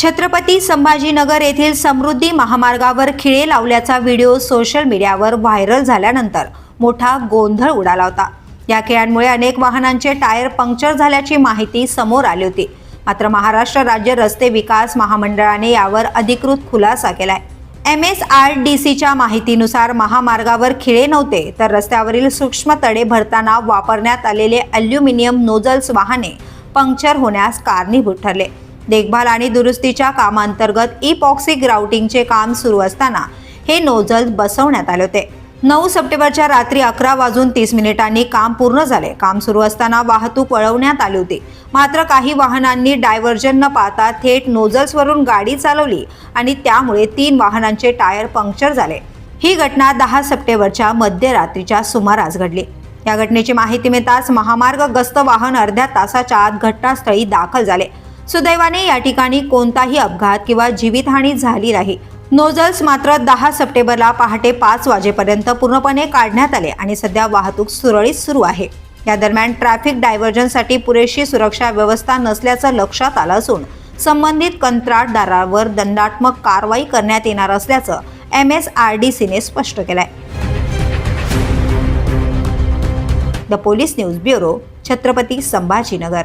छत्रपती संभाजीनगर येथील समृद्धी महामार्गावर खिळे लावल्याचा व्हिडिओ सोशल मीडियावर व्हायरल झाल्यानंतर मोठा गोंधळ उडाला होता. या खेळांमुळे अनेक वाहनांचे टायर पंक्चर झाल्याची माहिती समोर आली होती. मात्र महाराष्ट्र राज्य रस्ते विकास महामंडळाने यावर अधिकृत खुलासा केलाय. एम एस आर डी सीच्या माहितीनुसार महामार्गावर खिळे नव्हते तर रस्त्यावरील सूक्ष्म तडे भरताना वापरण्यात आलेले अल्युमिनियम नोजल्स वाहने पंक्चर होण्यास कारणीभूत ठरले. देखभाल आणि दुरुस्तीच्या कामांतर्गत इपॉक्सी ग्राउटिंगचे काम सुरू असताना हे नोझल बसवण्यात आले होते. नऊ सप्टेंबरच्या रात्री अकरा वाजून तीस मिनिटांनी काम पूर्ण झाले. काम सुरू असताना वाहतूक वळवण्यात आली होती. मात्र काही वाहनांनी डायव्हर्जन न पाहता थेट नोझल्सवरून गाडी चालवली आणि त्यामुळे तीन वाहनांचे टायर पंक्चर झाले. ही घटना दहा सप्टेंबरच्या मध्यरात्रीच्या सुमारास घडली. या घटनेची माहिती मिळताच महामार्ग गस्त वाहन अर्ध्या तासाच्या आत घटनास्थळी दाखल झाले. सुदैवाने या ठिकाणी कोणताही अपघात किंवा जीवितहानी झाली नाही. नोझल्स मात्र दहा सप्टेंबरला पहाटे पाच वाजेपर्यंत पूर्णपणे काढण्यात आले आणि सध्या वाहतूक सुरळीत सुरू आहे. या दरम्यान ट्रॅफिक डायव्हर्जनसाठी पुरेशी सुरक्षा व्यवस्था नसल्याचं लक्षात आलं असून संबंधित कंत्राटदारावर दंडात्मक कारवाई करण्यात येणार असल्याचं एम एस आर डी सीने स्पष्ट केलंय. The police news bureau Chhatrapati Sambhajinagar.